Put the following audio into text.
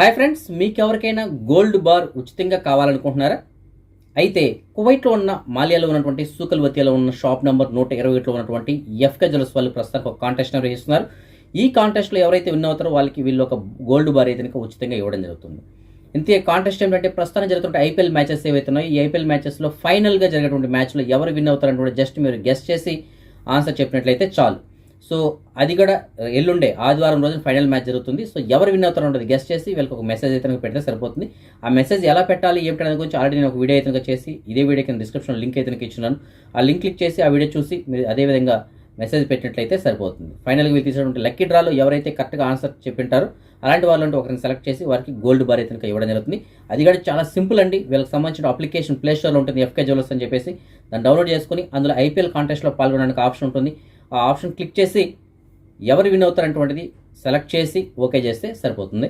Hi friends మీకు ఎవరికైనా gold bar ఉచితంగా కావాలనుకుంటున్నారా? అయితే కువైట్లో ఉన్న మాలియాలో ఉన్నటువంటి సూకల్వతియాలో ఉన్న షాప్ నెంబర్ నూట ఇరవై ఒకటిలో ఉన్నటువంటి ఎఫ్కే జ్యువెల్స్ వాళ్ళు ప్రస్తుతానికి ఒక కాంటెస్ట్ నిర్వహిస్తున్నారు. ఈ కాంటెస్ట్లో ఎవరైతే విన్ అవుతారో వాళ్ళకి వీళ్ళు ఒక గోల్డ్ బార్ అయితే ఉచితంగా ఇవ్వడం జరుగుతుంది. ఇంతే కాంటెస్ట్ ఏంటంటే ప్రస్తుతం జరుగుతున్న ఐపీఎల్ మ్యాచెస్ ఏవైతే ఉన్నాయో ఈ ఐపీఎల్ మ్యాచెస్లో ఫైనల్గా జరిగేటువంటి మ్యాచ్లో ఎవరు విన్ అవుతారని కూడా జస్ట్ మీరు గెస్ట్ చేసి ఆన్సర్ చెప్పినట్లయితే చాలు. సో అది కూడా ఎల్లుండే ఆదివారం రోజున ఫైనల్ మ్యాచ్ జరుగుతుంది. సో ఎవరు విన్ అవుతారో ఉంటుంది గెస్ట్ చేసి వీళ్ళకి ఒక మెసేజ్ అయితే పెడితే సరిపోతుంది. ఆ మెసేజ్ ఎలా పెట్టాలి ఏమిటి అనేది గురించి ఆల్రెడీ నేను ఒక వీడియో అయితే చేసి ఇదే వీడియో కింద డిస్క్రిప్షన్ లింక్ అయితే ఇచ్చినాను ఆ లింక్ క్లిక్ చేసి ఆ వీడియో చూసి మీరు అదేవిధంగా మెసేజ్ పెట్టినట్లయితే సరిపోతుంది. ఫైనల్గా మీరు తీసినటువంటి లక్కీ డ్రాలో ఎవరైతే కరెక్ట్గా ఆన్సర్ చెప్పింటారో అలాంటి వాళ్ళంటే ఒకరిని సెలెక్ట్ చేసి వారికి గోల్డ్ బార్ అయితే ఇవ్వడం జరుగుతుంది. అది కూడా చాలా సింపుల్ అండి. వీళ్ళకి సంబంధించిన అప్లికేషన్ ప్లేస్టోర్లో ఉంటుంది ఎఫ్కే జ్యువెలర్స్ అని చెప్పేసి. దాన్ని డౌన్లోడ్ చేసుకుని అందులో ఐపీఎల్ కాంటెస్ట్లో పాల్గొనడానికి ఆప్షన్ ఉంటుంది. ఆ ఆప్షన్ క్లిక్ చేసి ఎవరు విన్ అవుతారనేటువంటిది సెలెక్ట్ చేసి ఓకే చేస్తే సరిపోతుంది.